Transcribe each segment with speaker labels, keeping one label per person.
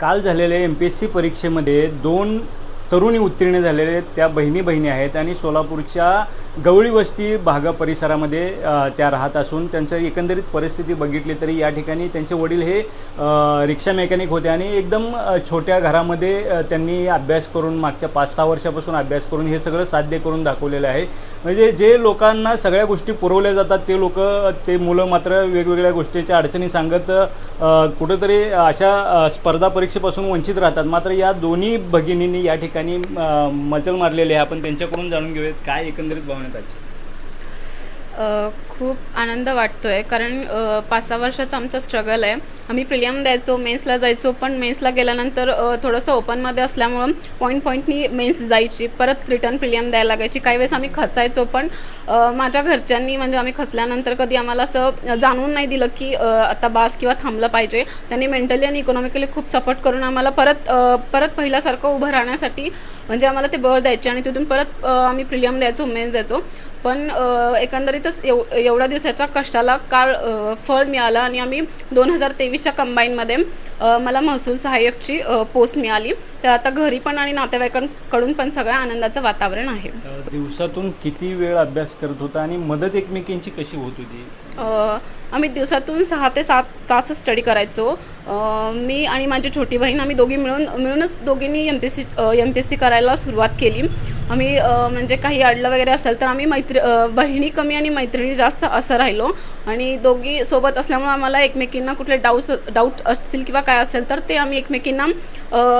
Speaker 1: काल झालेल्या M P S C परीक्षेमध्ये दोन तरुणी उत्तीर्ण झालेले आहेत त्या बहिणी बहिणी आहेत आणि सोलापूरच्या गवळी वस्ती भागा परिसरामध्ये त्या राहत असून त्यांचं एकंदरीत परिस्थिती बघितली तरी या ठिकाणी त्यांचे वडील हे रिक्षा मेकॅनिक होते आणि एकदम छोट्या घरामध्ये त्यांनी अभ्यास करून मागच्या पाच सहा वर्षापासून अभ्यास करून हे सगळं साध्य करून दाखवलेलं आहे. म्हणजे जे लोकांना सगळ्या गोष्टी पुरवल्या जातात ते लोक ते मुलं मात्र वेगवेगळ्या गोष्टीच्या अडचणी सांगत कुठंतरी अशा स्पर्धा परीक्षेपासून वंचित राहतात. मात्र या दोन्ही भगिनींनी या ठिकाणी ठिकाणी मजल मारलेली आहे. आपण त्यांच्याकडून जाणून घेऊयात काय एकंदरीत भावना आहेत
Speaker 2: खूप आनंद वाटतो आहे कारण पाच सहा वर्षाचा आमचा स्ट्रगल आहे. आम्ही प्रिलियम द्यायचो मेन्सला जायचो पण मेन्सला गेल्यानंतर थोडंसं ओपनमध्ये असल्यामुळं पॉईंट पॉईंटनी मेन्स जायची परत रिटर्न प्रिलियम द्यायला लागायची. काही वेळेस आम्ही खचायचो पण माझ्या घरच्यांनी म्हणजे आम्ही खचल्यानंतर कधी आम्हाला असं जाणून नाही दिलं की आता बास किंवा थांबलं पाहिजे. त्यांनी मेंटली आणि इकॉनॉमिकली खूप सपोर्ट करून आम्हाला परत परत पहिल्यासारखं उभं राहण्यासाठी म्हणजे आम्हाला ते बळ द्यायचे आणि तिथून परत आम्ही प्रिलियम द्यायचो मेन्स द्यायचो. पण एकंदरीतच एव एवढ्या दिवसाच्या कष्टाला काळ फळ मिळालं आणि आम्ही दोन हजार तेवीसच्या कंबाईनमध्ये मला महसूल सहाय्यकची पोस्ट मिळाली. तर आता घरी पण आणि नातेवाईकांकडून पण सगळ्या आनंदाचं वातावरण आहे.
Speaker 1: दिवसातून किती वेळ अभ्यास करत होता आणि मदत एकमेकींची कशी होत होती?
Speaker 2: आम्ही दिवसातून सहा ते सात तास स्टडी करायचो. मी आणि माझी छोटी बहीण आम्ही दोघी मिळून मिळूनच दोघींनी M P C M P S C करायला सुरुवात केली. आम्ही म्हणजे काही अडलं वगैरे असेल तर आम्ही मैत्री बहिणी कमी आणि मैत्रिणी जास्त असं राहिलो. आणि दोघी सोबत असल्यामुळे आम्हाला एकमेकींना कुठले डाऊट्स डाऊट असतील किंवा काय असेल तर ते आम्ही एकमेकींना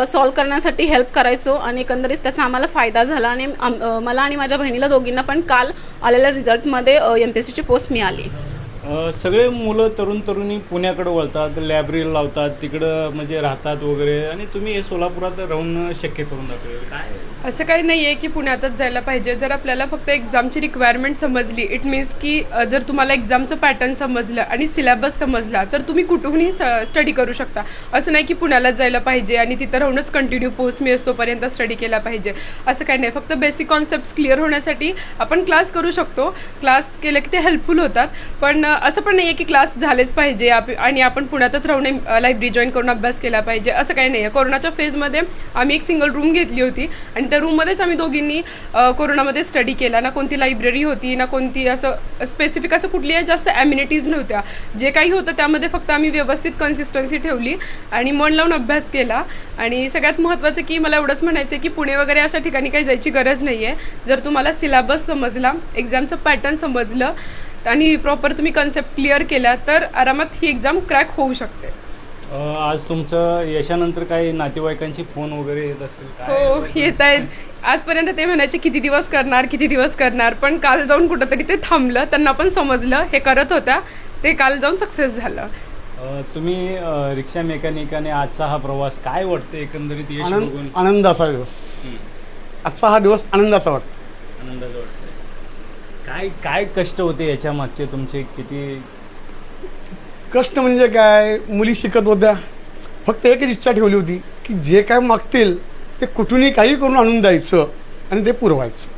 Speaker 2: सॉल्व करण्यासाठी हेल्प करायचो आणि एकंदरीत त्याचा आम्हाला फायदा झाला. आणि मला आणि माझ्या बहिणीला दोघींना पण काल आलेल्या रिझल्टमध्ये एम पी एस सीची पोस्ट मिळाली.
Speaker 1: सगळे मुलं तरुण तरुणी पुण्याकडे वळतात लायब्ररी लावतात तिकडं म्हणजे राहतात वगैरे. आणि तुम्ही हे सोलापुरात राहून शक्य करून दाखवले. काय?
Speaker 3: असं काही नाही आहे की पुण्यातच जायला पाहिजे. जर आपल्याला फक्त एक्झामची रिक्वायरमेंट समजली इट मीन्स की जर तुम्हाला एक्झामचं पॅटर्न समजलं आणि सिलेबस समजला तर तुम्ही कुठूनही स्टडी करू शकता. असं नाही की पुण्यालाच जायला पाहिजे आणि तिथं राहूनच कंटिन्यू पोस्ट मी असतोपर्यंत स्टडी केला पाहिजे. असं काही नाही. फक्त बेसिक कॉन्सेप्ट क्लिअर होण्यासाठी आपण क्लास करू शकतो. क्लास केले की ते हेल्पफुल होतात. पण असं पण नाही आहे की क्लास झालेच पाहिजे आप आणि आपण पुण्यातच राहून लायब्ररी जॉईन करून अभ्यास केला पाहिजे असं काही नाही आहे कोरोनाच्या फेजमध्ये आम्ही एक सिंगल रूम घेतली होती आणि त्या रूममध्येच आम्ही दोघींनी कोरोनामध्ये स्टडी केला. ना कोणती लायब्ररी होती ना कोणती असं स्पेसिफिक असं कुठली जास्त ॲम्युनिटीज नव्हत्या. जे काही होतं त्यामध्ये फक्त आम्ही व्यवस्थित कन्सिस्टन्सी ठेवली आणि मन लावून अभ्यास केला. आणि सगळ्यात महत्त्वाचं की मला एवढंच म्हणायचं आहे की पुणे वगैरे अशा ठिकाणी काही जायची गरज नाही आहे जर तुम्हाला सिलेबस समजला एक्झामचं पॅटर्न समजलं आणि प्रॉपर तुम्ही कन्सेप्ट क्लिअर केला तर आरामात ही एक्झाम क्रॅक होऊ शकते.
Speaker 1: आज तुमचं यशानंतर काही नातेवाईकांची फोन वगैरे येत असतील
Speaker 3: हो येत आहेत. आजपर्यंत ते म्हणायचे किती दिवस करणार किती दिवस करणार? पण काल जाऊन कुठंतरी ते थांबलं त्यांना पण समजलं हे करत होत्या. ते काल जाऊन सक्सेस झालं.
Speaker 1: तुम्ही रिक्षा मेकॅनिक आणि आजचा हा प्रवास काय वाटतं एकंदरीत
Speaker 4: आनंदाचा दिवस. आजचा हा दिवस आनंदाचा वाटतो.
Speaker 1: आनंदाचं वाटतं. काय काय कष्ट होते याच्या मागचे तुमचे? किती?
Speaker 4: कष्ट म्हणजे काय? मुली शिकत होत्या. फक्त एकच इच्छा ठेवली होती की जे काय मागतील ते कुठूनही काही करून आणून द्यायचं आणि ते पुरवायचं.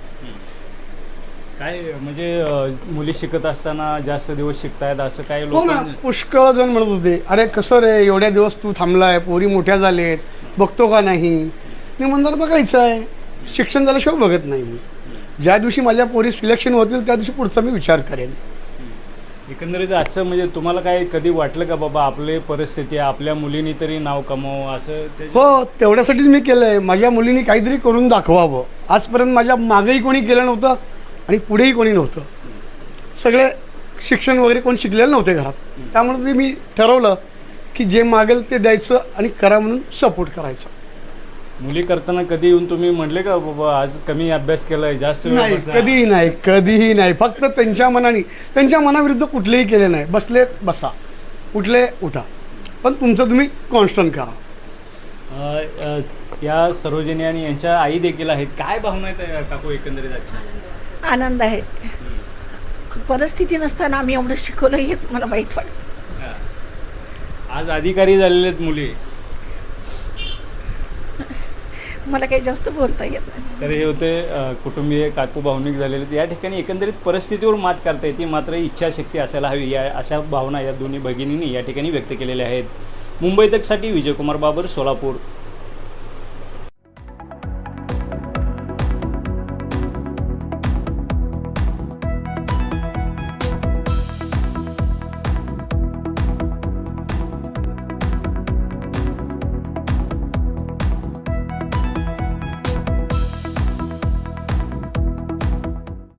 Speaker 1: काय म्हणजे अ, मुली शिकत असताना जास्त दिवस शिकतायत असं काय
Speaker 4: हो ना
Speaker 1: लोक
Speaker 4: पुष्कळ जण म्हणत होते अरे कसं रे एवढ्या दिवस तू थांबलाय पोरी मोठ्या झालेत बघतो का नाही? मी म्हणणार बघायचं आहे. शिक्षण झाल्याशिवाय बघत नाही मी. ज्या दिवशी माझ्या पोरी सिलेक्शन होतील त्या दिवशी पुढचा मी विचार करेन.
Speaker 1: एकंदरीत आजचं म्हणजे तुम्हाला काय कधी वाटलं का बाबा आपली परिस्थिती आहे, आपल्या मुलींनी तरी नाव कमावं असं ते
Speaker 4: हो तेवढ्यासाठीच मी केलं आहे माझ्या मुलींनी काहीतरी करून दाखवावं. आजपर्यंत माझ्या मागेही कोणी केलं नव्हतं आणि पुढेही कोणी नव्हतं. सगळे शिक्षण वगैरे कोण शिकलेलं नव्हते घरात. त्यामुळे ते मी ठरवलं की जे मागेल ते द्यायचं आणि करा म्हणून सपोर्ट करायचं.
Speaker 1: मुली करताना कधी येऊन तुम्ही म्हटले का बाबा आज कमी अभ्यास केलाय जास्त वेळ
Speaker 4: नाही
Speaker 1: बसा.
Speaker 4: कधीही नाही कधीही नाही. फक्त त्यांच्या मनाने त्यांच्या मनाविरुद्ध कुठलेही केले नाही. बसले बसा. उठले उठा. पण तुमचं तुम्ही कॉन्स्टंट करा.
Speaker 1: अ, अ, या सरोजिनी आणि यांच्या आई देखील आहेत. काय भावना आहेत अ, काकू एकंदरीत आजच्या?
Speaker 5: आनंद आहे. परिस्थिती नसताना आम्ही एवढं शिकवलं हेच मला वाईट वाटतं.
Speaker 1: हा. आज अधिकारी झालेले आहेत मुली.
Speaker 5: मला काही जास्त बोलता येत नाही.
Speaker 1: तर हे होते अ, कुटुंबीय काकू भावनिक झालेले आहेत. या ठिकाणी एकंदरीत परिस्थितीवर मात करता येते. मात्र इच्छाशक्ती असायला हवी. या अशा भावना या दोन्ही भगिनींनी या ठिकाणी व्यक्त केलेल्या आहेत. मुंबई तकसाठी विजयकुमार बाबर सोलापूर.